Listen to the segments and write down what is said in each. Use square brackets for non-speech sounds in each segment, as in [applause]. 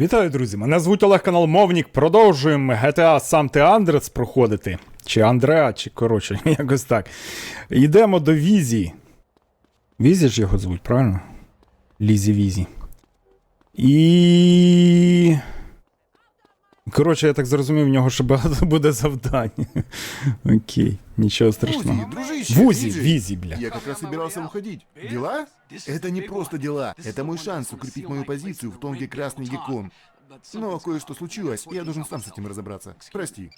Вітаю, друзі! Мене звуть Олег канал Мовнік. Продовжуємо GTA San Андрес проходити. Чи Андреа, чи коротше, [laughs] якось так. Йдемо до Візі. Візі ж його звуть, правильно? Лізі Візі. І. Коротше, я так зрозумів, в нього ще багато буде [laughs] завдань. Окей, нічого страшного. Вузи, дружище, Вузі, Виджи. Візі, бля. Я как раз собирался уходить. Дела? Это не просто дела. Это мой шанс укрепить мою позицию в том, где красный геккон. Но кое-что случилось, и я должен сам с этим разобраться. Прости.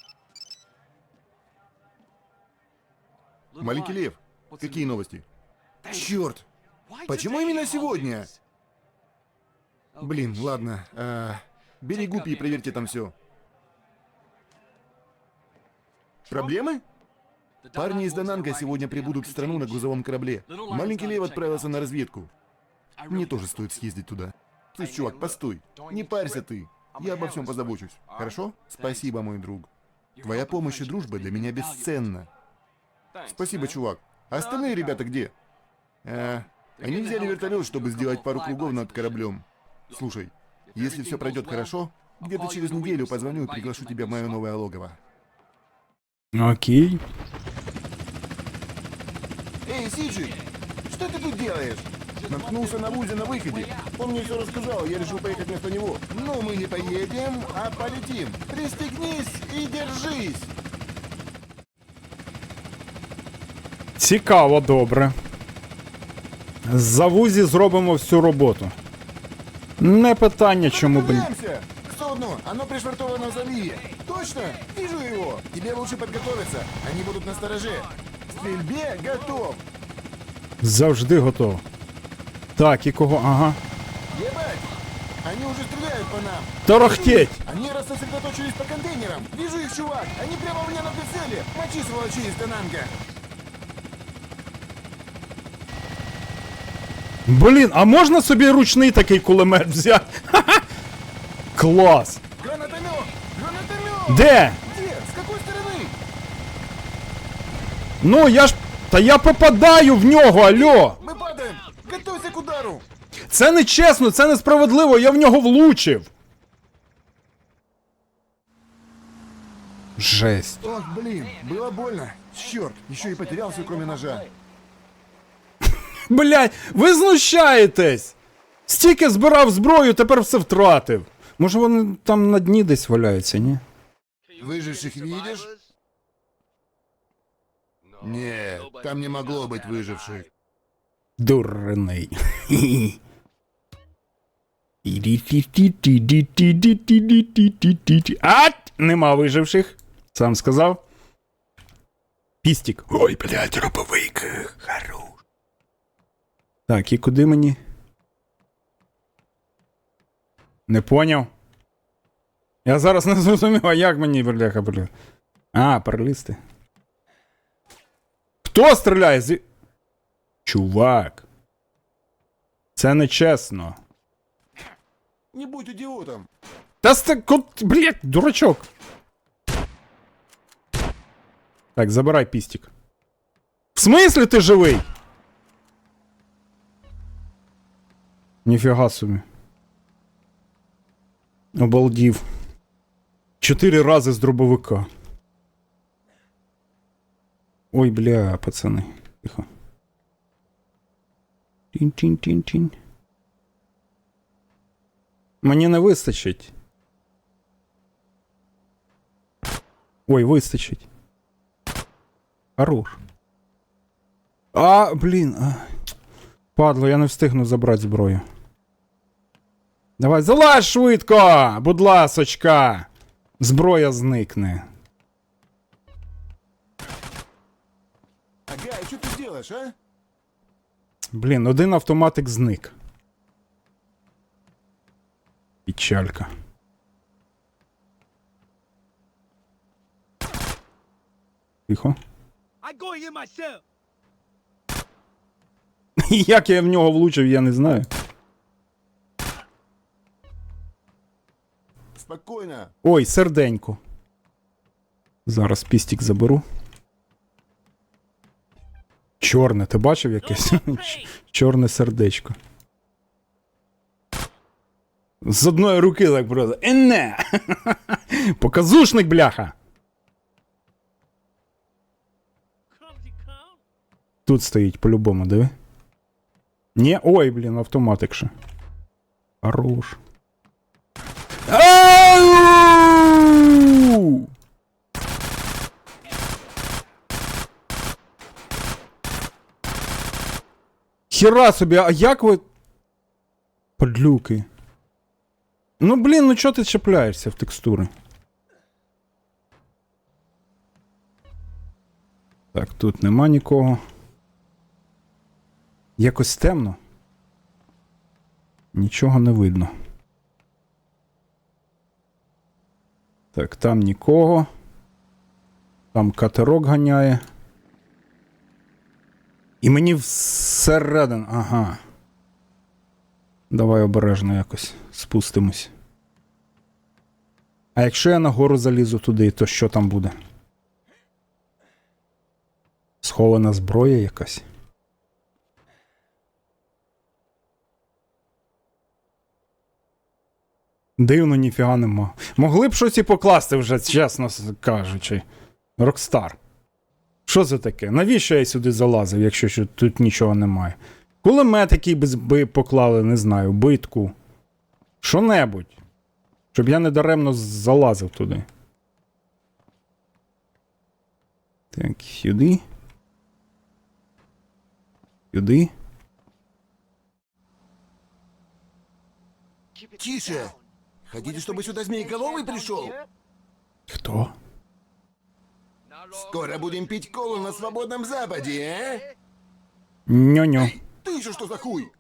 Маленький лев, какие новости? Черт! Почему именно сегодня? Блин, ладно. а, бери гупи и проверьте там все. Проблемы? Парни из Дананга сегодня прибудут в страну на грузовом корабле. Маленький Лев отправился на разведку. Мне тоже стоит съездить туда. Слышь, чувак, постой. Не парься ты. Я обо всем позабочусь. Хорошо? Спасибо, мой друг. Твоя помощь и дружба для меня бесценна. Спасибо, чувак. А остальные ребята где? А, они взяли вертолет, чтобы сделать пару кругов над кораблем. Слушай, если все пройдет хорошо, где-то через неделю позвоню и приглашу тебя в мое новое логово. Окей. Эй, Сиджи, что ты тут делаешь? Наткнулся на Вузи на выходе. Он мне все рассказал, я решил поехать вместо него. Но мы не поедем, а полетим. Пристегнись и держись. Цікаво, добре. За вузі зробимо всю роботу. Не питання, чому б. ні. Отправляемся! К судну, оно пришвартовано в заливе. Точно? Вижу его. Тебе лучше подготовиться. Они будут на стороже. К Стрельбе готов. Завжди готово. Так, і кого? Ага. Ебать! Они уже стреляют по нам. Торохтеть! Они рассосредоточились по контейнерам. Вижу их, чувак. Они прямо у меня на прицеле. Мочи сволочи из Тананга. Блін, а можна собі ручний такий кулемет взяти? Ха-ха! Клас! Гранатомет! Гранатомет! Де? Где? С какой стороны? Ну, я ж. Та я попадаю в нього, альо! Мы падаем! Готовься к удару! Це не чесно, це несправедливо, я в нього влучив. Жесть. Ох, блин, было больно. Черт, еще и потерял все, кроме ножа. Блять, ви знущаєтесь! Стільки збирав зброю, тепер все втратив. Може вони там на дні десь валяються, ні? Выживших видишь? Нет, там не могло быть выживших. Дурний. [laughs] Ать! Нема виживших. Сам сказав. Пістік. Ой, блядь, роповик. Хорош. Так, і куди мені? Не поняв. Я зараз не [laughs] зрозумів, а як мені, бляха, бля. А, перелізти. Хто стріляє? Зі... Чувак. Це не чесно. Не будь идиотом. Та сте, кот, блядь, дурачок. Так, забирай пістик. В смислі ти живий? Ніфіга собі. Обалдів. Чотири рази з дробовика. Ой, бля, пацани. Тихо. Тінь-тінь-тінь-тінь. Мені не вистачить. Ой, вистачить. Хорош. А, блін. А. Падло, я не встигну забрати зброю. Давай, залазь швидко! Будь ласочка! Зброя зникне. Ага, и что ты делаешь, а? Блін, один автоматик зник. Печалька. Тихо. [laughs] Як я в нього влучив, я не знаю. Спокойно. Ой, серденько. Зараз пістік заберу. Чорне, ти бачив якесь? Чорне сердечко. З одної руки так просто. І не! [laughs] Показушник, бляха! Тут стоїть по-любому, диви. Ні, ой, блін, автоматик ще. Хорош. Хіра собі, а як ви. Подлюки. Ну блін, ну чого ти чіпляєшся в текстури? Так, тут нема нікого. Якось темно. Нічого не видно. Так, там нікого. Там катерок ганяє. І мені всередину. Ага. Давай обережно якось спустимось. А якщо я нагору залізу туди, то що там буде? Схована зброя якась. Дивно, ніфіга нема. Могли б щось і покласти вже, чесно кажучи. Рокстар. Що це таке? Навіщо я сюди залазив, якщо що тут нічого немає? Кулемет, який би, поклали, не знаю, битку. Що-небудь. Щоб я недаремно залазив туди. Так, сюди. Сюди. Тише! Хотите, чтобы сюда Змееголовый пришел? Хто? Скоро будем пить колу на свободном западе, а? Ньо-ньо. Ты еще что за хуй?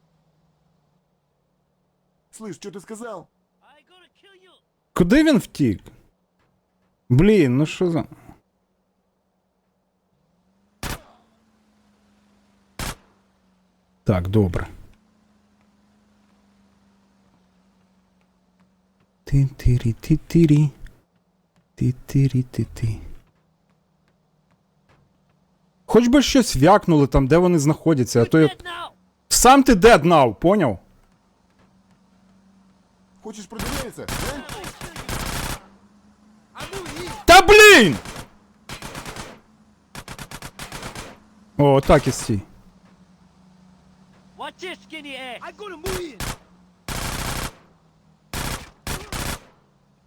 Слышь, что ты сказал? I gonna kill you. Куди він втік? Блін, ну що за. Так, добре. Ти-тирі-ти-тирі. Ти-тирі-ти-ти. Хоч би щось вякнули там, де вони знаходяться, а то я. Сам ти dead now, поняв? Knew he. Та блін! О, так і стій.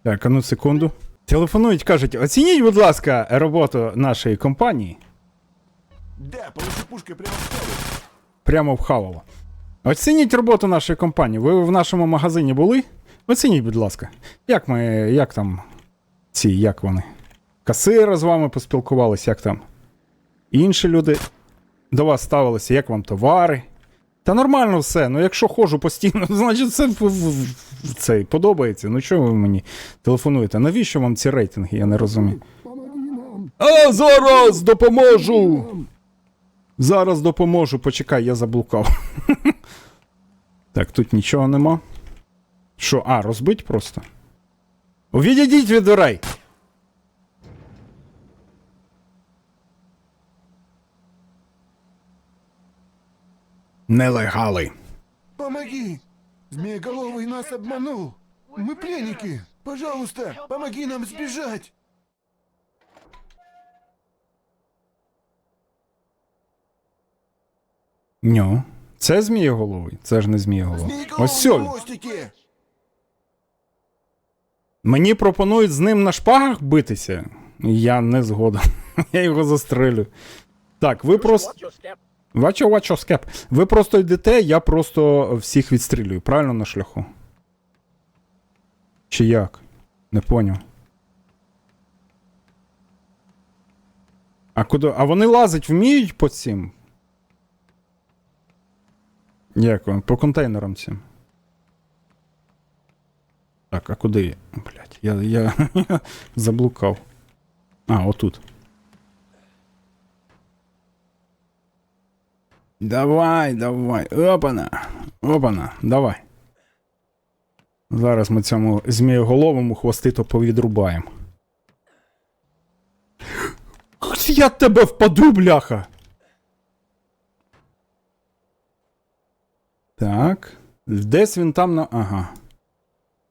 Так, а ну секунду. Телефонують, кажуть, оцініть, будь ласка, роботу нашої компанії. Да, получи пушкой прямо в голову. Прямо в Хавово. Оцініть роботу нашої компанії. Ви в нашому магазині були? Оцініть, будь ласка. Як ми. Як там. Ці, як вони? Касири з вами поспілкувалися, як там? Інші люди до вас ставилися, як вам товари? Та нормально все. Ну якщо ходжу постійно, [laughs] значить це цей подобається. Ну чого ви мені телефонуєте? Навіщо вам ці рейтинги? Я не розумію. А зараз допоможу! Зараз допоможу, почекай, я заблукав. [laughs] так, тут нічого нема. Що, а, розбить просто? Відійдіть від дверей! Нелегали. Помоги! Змееголовый нас обманул! Мы пленники! Пожалуйста, помоги нам сбежать! Ньо. Це змієголовий? Це ж не змієголовий. Ось на сьо. мостике! Мені пропонують з ним на шпагах битися. Я не згоден. [laughs] Я його застрелю. Так, ви просто. Вачо, вачо, скеп. Ви просто йдете, я просто всіх відстрілюю. Правильно на шляху? Чи як? Не поняв. А куди? А вони лазить вміють по цим? Як вони? По контейнерам цим. Так, а куди? Блять, я, я, я [laughs] заблукав. А, отут. Давай, давай. Опана. Опана, давай. Зараз ми цьому змієголовому хвостито повідрубаємо. [gasps] Я тебе впаду, бляха. Так. Десь він там на. Ага.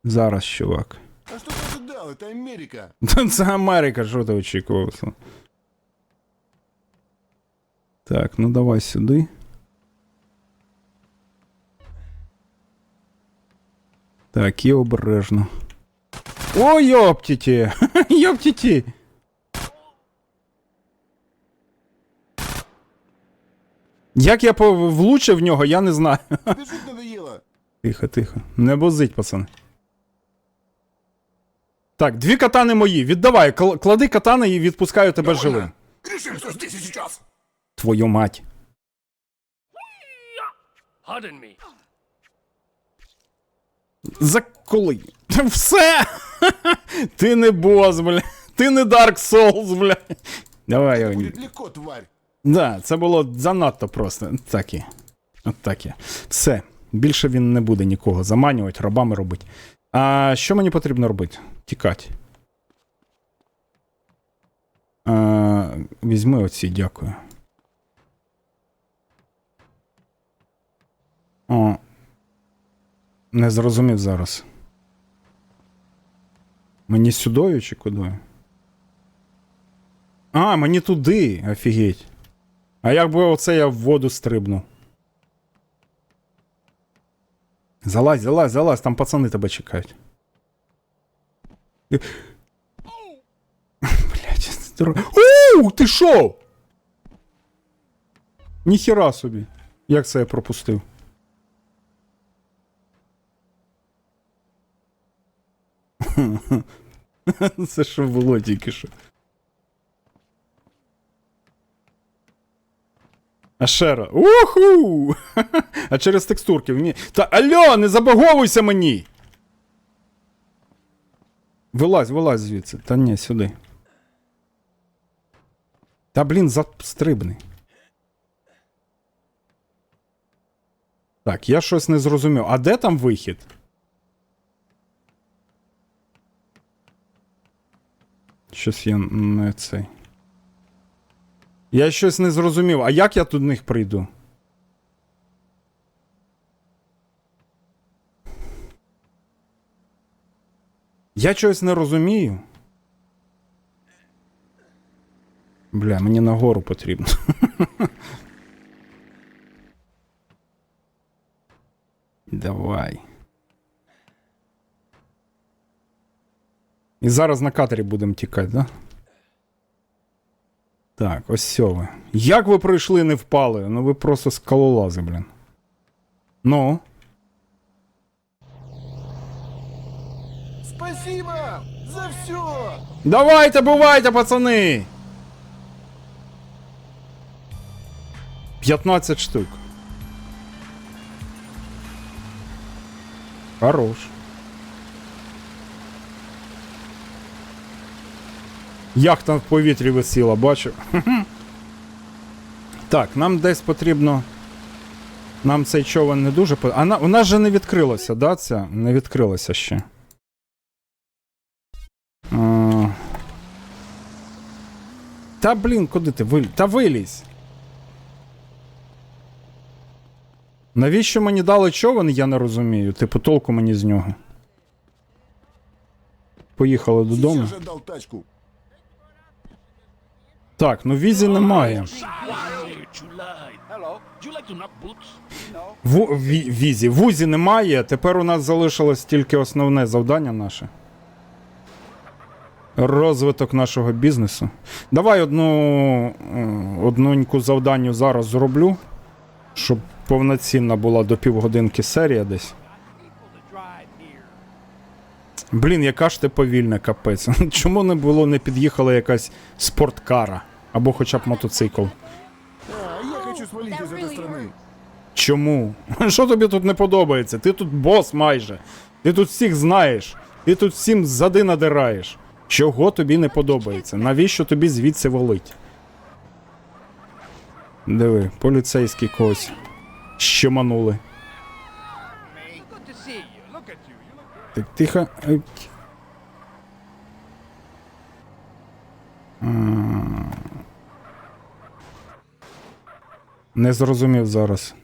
Зараз, чувак. А что ты ожидал? Это Америка. [laughs] Це Америка, що ти очікував? Так, ну давай сюди. Так, і обережно. О, йоптіті! [laughs] Йоптіті! Як я влучив в нього, я не знаю. Тихо, тихо. Не бозить, пацани. Так, дві катани мої. Віддавай, клади катани і відпускаю тебе живим. Здесь. Твою мать. Me. Заколи. [laughs] Все! [laughs] Ти не бос, бля. Ти не Dark Souls, бля. Давай, Огні. Будет легко, тварь. Да, це було занадто просто. Так і. От так і. Все. Більше він не буде нікого заманювати, рабами робити. А що мені потрібно робити? Тікати. А, візьми оці, дякую. О. Не зрозумів зараз. Мені сюдою чи куди? А, мені туди, офігеть. А якби оце я в воду стрибну. Залазь, залазь, залазь, там пацани тебе чекають. [laughs] Блять, здорово. Оу, ти шо? Ніхіра собі. Як це я пропустив? [laughs] Це що було тільки що. А ще раз. Уху! [laughs] А через текстурки вмі... Та алло, не забаговуйся мені! Вилазь, вилазь звідси. Та ні, сюди. Та блін, застрибни. Так, я щось не зрозумів. А де там вихід? Щось я не цей. Я щось не зрозумів. А як я тут до них прийду? Я чогось не розумію. Бля, мені нагору потрібно. [laughs] Давай. І зараз на катері будемо тікати, да? Так, ось сьо ви. Як ви пройшли, не впали? Ну ви просто скалолази, блін. Ну. Спасибо за все. Давайте, бувайте, пацани! 15 штук. Хорош. Яхта в повітрі висіла, бачу. [laughs] Так, нам десь потрібно. Нам цей човен не дуже по. А на... у нас же не відкрилося, да, ця? Не відкрилося ще. А... Та блін, куди ти виліз? Та вилізь. Навіщо мені дали човен, я не розумію. Типу, толку мені з нього. Поїхали додому. Отдал тачку. Так, ну візі немає. В, ві, візі. Вузі немає. Тепер у нас залишилось тільки основне завдання наше. Розвиток нашого бізнесу. Давай одну е, одненьку завданню зараз зроблю, щоб повноцінна була до півгодинки серія десь. Блін, яка ж ти повільна, капець. [laughs] Чому не було, не під'їхала якась спорткара або хоча б мотоцикл? Я хочу свалить из этой страны. Чому? [laughs] Що тобі тут не подобається? Ти тут бос майже. Ти тут всіх знаєш. Ти тут всім зади надираєш. Чого тобі не подобається? Навіщо тобі звідси волить? Диви, поліцейські когось щеманули. Так, тихо. Не зрозумів зараз.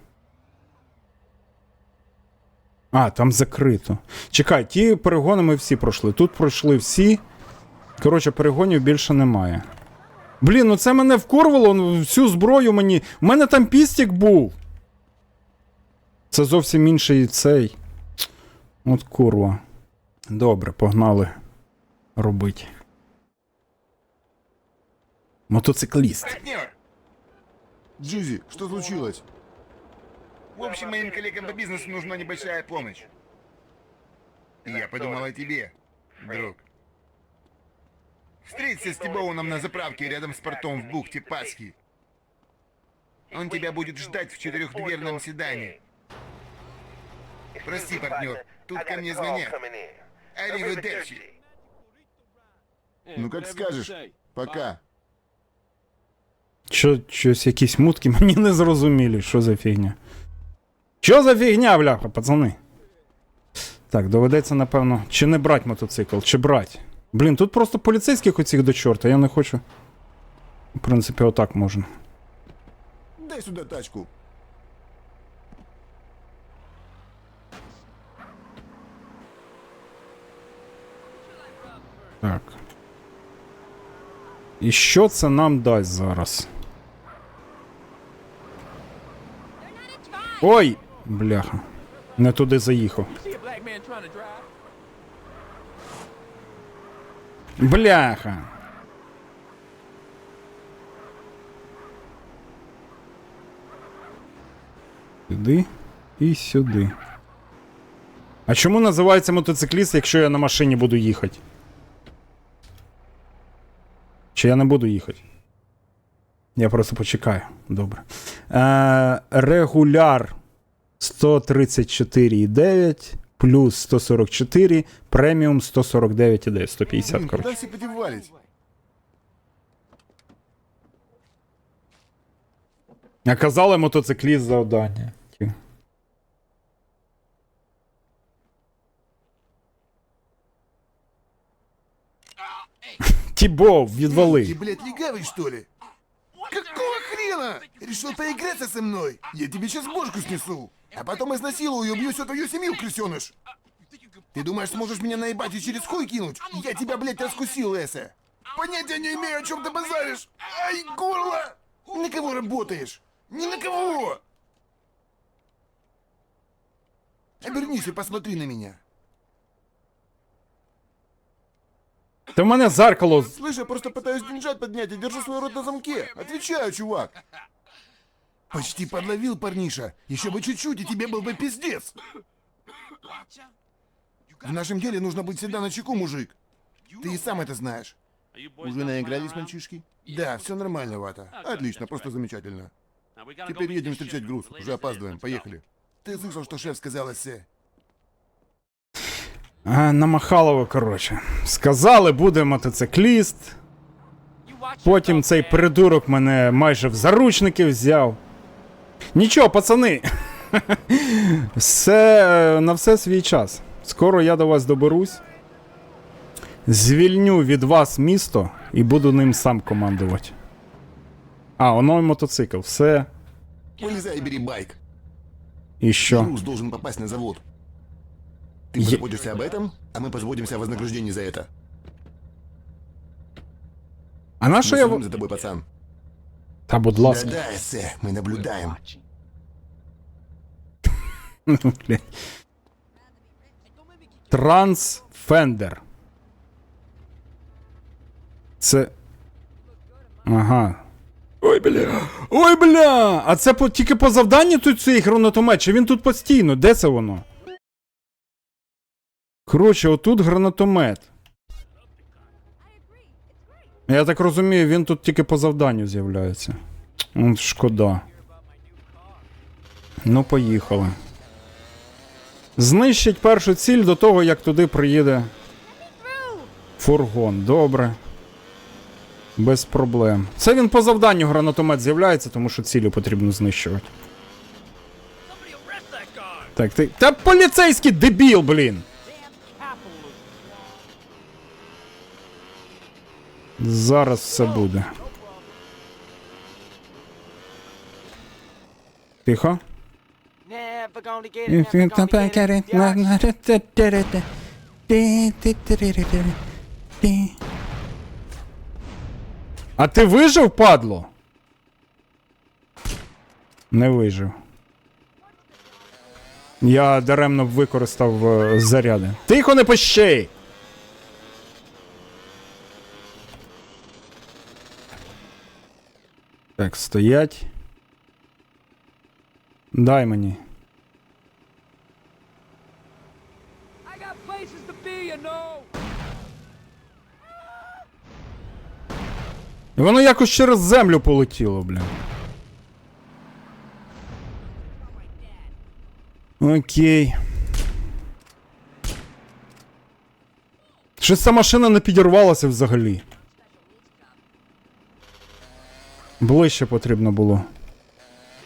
А, там закрито. Чекай, ті перегони ми всі пройшли. Тут пройшли всі. Коротше, перегонів більше немає. Блін, ну це мене вкурвало, ну, всю зброю мені. У мене там пістік був. Це зовсім інший цей. От курва. Добре, погнали робити. Мотоцикліст. Партнер! Джизи, что случилось? В общем, моим коллегам по бизнесу нужна небольшая помощь. Я подумал о тебе, друг. Встреться с Тибоуном на заправке рядом с портом в бухте Пасхи. Он тебя будет ждать в четырехдверном седане. Прости, партнер, тут ко мне звонят. Аривидерчи. Ну, как скажешь. Пока. Що, щось якісь мутки [laughs] мені не зрозумілі. Що за фігня? Що за фігня, бляха, пацани? Так, доведеться, напевно, чи не брать мотоцикл, чи брать. Блін, тут просто поліцейських оцих до чорта, я не хочу. В принципі, отак можна. Дай сюда тачку. Так. І що це нам дасть зараз? Ой! Бляха. Не туди заїхав. Бляха. Сюди і сюди. А чому називається мотоцикліст, якщо я на машині буду їхати? Чи я не буду їхати? Я просто почекаю. Добре. Е, регуляр 134,9 плюс 144, преміум 149,9, 150, Блин, коротше. куда все подевались? А казали мотоцикліст завдання. Ті. Тібо, Ты, відвали. блядь, легавый, что ли? Какого хрена? Решил поиграться со мной? Я тебе сейчас бошку снесу. А потом изнасилую и убью всю твою семью, крысеныш. Ты думаешь, сможешь меня наебать и через хуй кинуть? Я тебя, блядь, раскусил, Эссе. Понятия не имею, о чем ты базаришь. Ай, горло! На кого работаешь? Ни на кого! Обернись и посмотри на меня. Та в мене зеркало. з- Слышь, я просто пытаюсь деньжат поднять и держу свой рот на замке. Отвечаю, чувак. Почти подловил, парниша. Еще бы чуть-чуть, и тебе был бы пиздец. В нашем деле нужно быть всегда на чеку, мужик. Ты и сам это знаешь. Уже наигрались, мальчишки? Да, все нормально, Вата. Отлично, просто замечательно. Теперь едем встречать груз. Уже опаздываем. Поехали. Ты слышал, что шеф сказал Эссе? А, на Махалова, коротше. Сказали, буде мотоцикліст. Потім цей придурок мене майже в заручники взяв. Нічого, пацани. [laughs] Все, е, на все свій час. Скоро я до вас доберусь. Звільню від вас місто і буду ним сам командувати. А, воно і мотоцикл. Все. Вылезай и бери байк. І що? Груз должен попасть на завод. Ты Е- позаботишься об этом, а мы позаботимся о вознаграждении за это. А на Мы що я. следим в- за тобой, пацан. Та будь ласка. Да-да, эссе, мы наблюдаем. [laughs] Блядь. Трансфендер. Це. Ага. Ой, бля. Ой, бля! А це по, тільки по завданню тут цей гранатомет, чи він тут постійно? Де це воно? Коротше, отут гранатомет. Я так розумію, він тут тільки по завданню з'являється. Шкода. Ну, поїхали. Знищить першу ціль до того, як туди приїде фургон. Добре. Без проблем. Це він по завданню гранатомет з'являється, тому що цілю потрібно знищувати. Так, ти. Та поліцейський дебіл, блін! Зараз все буде. Тихо. А ти вижив, падло? Не вижив. Я даремно використав е, заряди. Тихо не пощей! Так, стоять. Дай мені. І Воно якось через землю полетіло, бля. Окей. Щось ця машина не підірвалася взагалі. Ближче потрібно було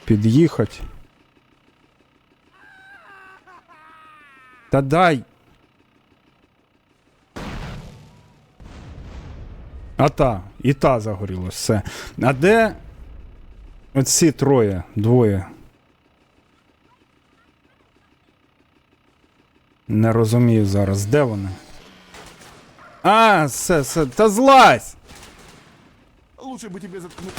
під'їхати. Та дай. А та, і та загорілась, все. А де оці троє, двоє? Не розумію зараз, де вони? А, все, все, та злазь! Лучше бы тебе заткнуть.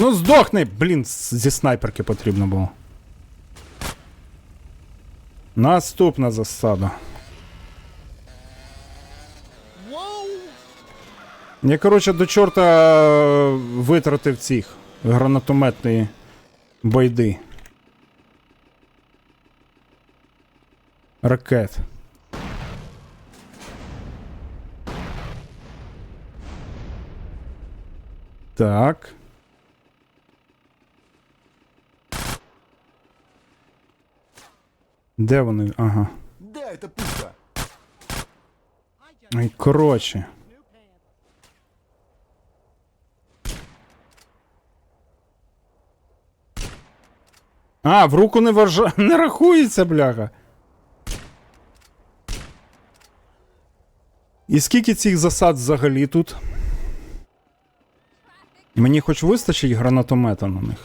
Ну здохни! Блін, зі снайперки потрібно було. Наступна засада. Я, коротше, до чорта е, витратив цих гранатометної байди. Ракет. Так. Де вони? Ага. Да, это пушка. Ай, коротше. А, в руку не варжа... [laughs] не рахується, бляха. І скільки цих засад взагалі тут? Мені хоч вистачить гранатомета на них.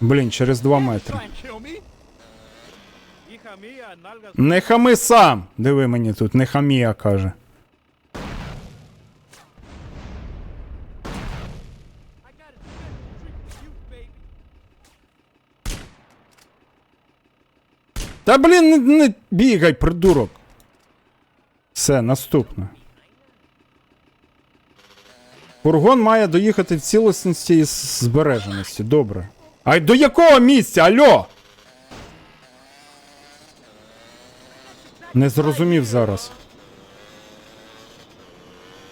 Блін, через 2 метри. Не хами сам! Диви мені тут, не хамія каже. Та блін, не, не бігай, придурок. Все, наступне. Фургон має доїхати в цілісності і збереженості. Добре. А до якого місця? Альо? Не зрозумів зараз.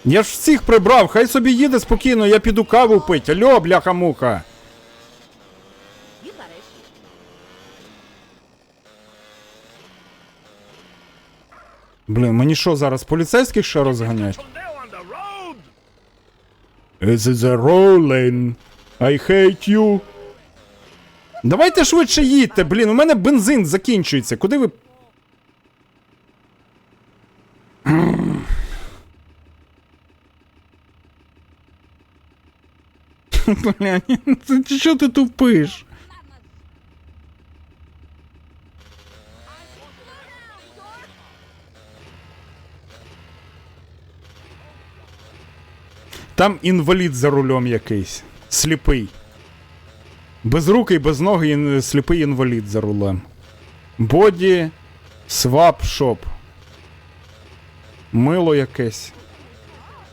Я ж всіх прибрав, хай собі їде спокійно, я піду каву пить. Альо, бляха-муха. Блін, мені що зараз поліцейських ще розганять? This is a rolling. I hate you. Давайте швидше їдьте, блін, у мене бензин закінчується. Куди ви. [laughs] Бля, це що ти тупиш? Там інвалід за рулем якийсь. Сліпий. Безрукий, без ноги, ін- сліпий інвалід за рулем. Боді, свап, шоп. Мило якесь.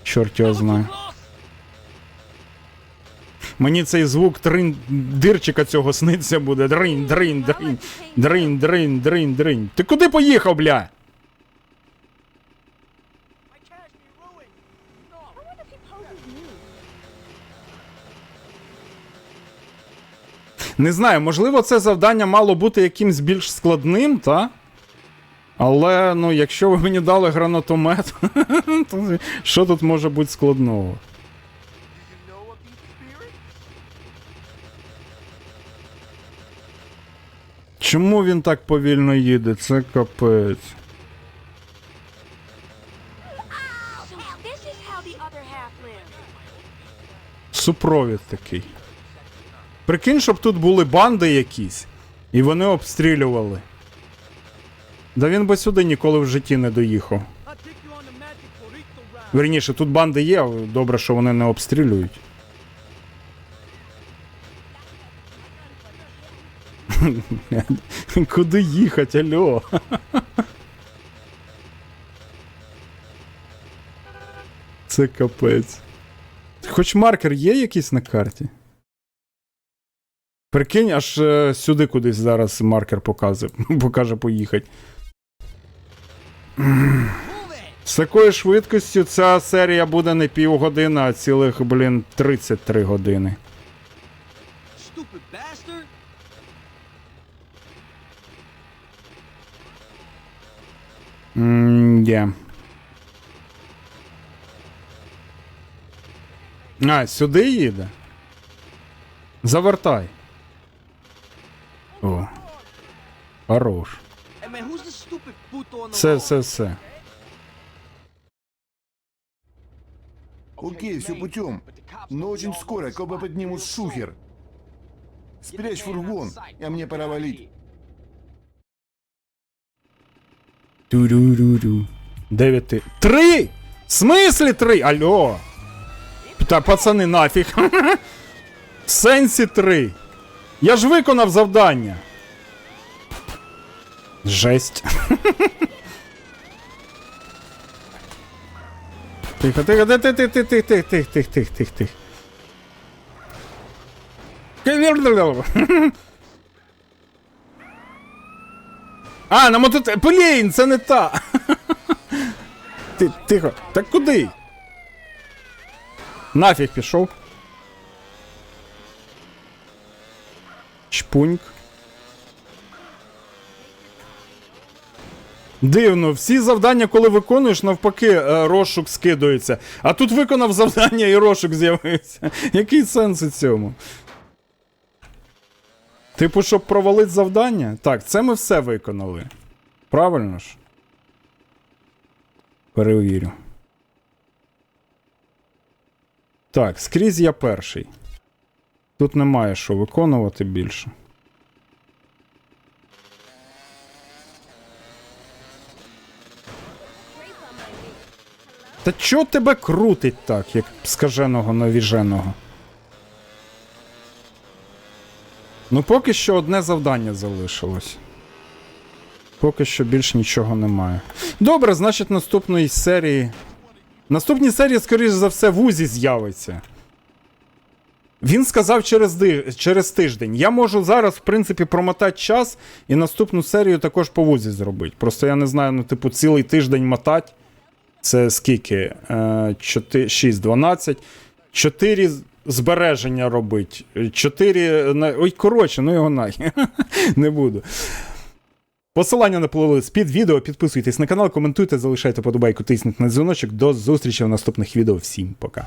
Чорт його знає. Мені цей звук трин дирчика цього сниться буде. Дринь, дринь, дринь. Дринь, дринь, дринь, дринь. Ти куди поїхав, бля? Не знаю, можливо, це завдання мало бути якимсь більш складним, та? Але, ну, якщо ви мені дали гранатомет, [laughs] то що тут може бути складного? Чому він так повільно їде? Це капець. Супровід такий. Прикинь, щоб тут були банди якісь, і вони обстрілювали. Да він би сюди ніколи в житті не доїхав. Верніше, тут банди є, добре, що вони не обстрілюють. [laughs] Куди їхати, альо? [laughs] Це капець. Хоч маркер є якийсь на карті? Прикинь, аж е, сюди кудись зараз маркер показує, [laughs] покаже поїхати. З такою швидкістю ця серія буде не півгодини, а цілих, блін, 33 години. Ммм, є. А, сюди їде? Завертай. О. Хорош. Все, все, все. Окей, все путем. Но очень скоро копы поднимут шухер. Спрячь фургон, а мне пора валить. Ту-ру-ру-ру. Дев'ять ти. Три! В смислі три? Алло. Та пацани, нафіг. В сенсі три. Я ж виконав завдання. Жесть. Тихо, тихо, тихо, тихо, тихо, тихо, тихо, тихо, тихо, тихо, тихо, тихо. А, на мотоцикл. Блін, це не та. [laughs] Ти, тихо. Так куди? Нафіг пішов. Чпуньк. Дивно, всі завдання, коли виконуєш, навпаки, е, розшук скидується. А тут виконав завдання і розшук з'явився. Який сенс у цьому? Типу, щоб провалити завдання? Так, це ми все виконали. Правильно ж? Перевірю. Так, скрізь я перший. Тут немає що виконувати більше. Та чо тебе крутить так, як скаженого навіженого? Ну, поки що одне завдання залишилось. Поки що більш нічого немає. Добре, значить, наступної серії. Наступній серії, скоріш за все, в Узі з'явиться. Він сказав через, через тиждень. Я можу зараз, в принципі, промотати час і наступну серію також по вузі зробити. Просто я не знаю, ну, типу, цілий тиждень мотати. Це скільки? Е, 4, 6, 12. 4 збереження робить. 4. Ой, коротше, ну його нахер. [laughs] Не буду. Посилання на плейлист під відео. Підписуйтесь на канал, коментуйте, залишайте подобайку, тисніть на дзвіночок. До зустрічі в наступних відео. Всім пока.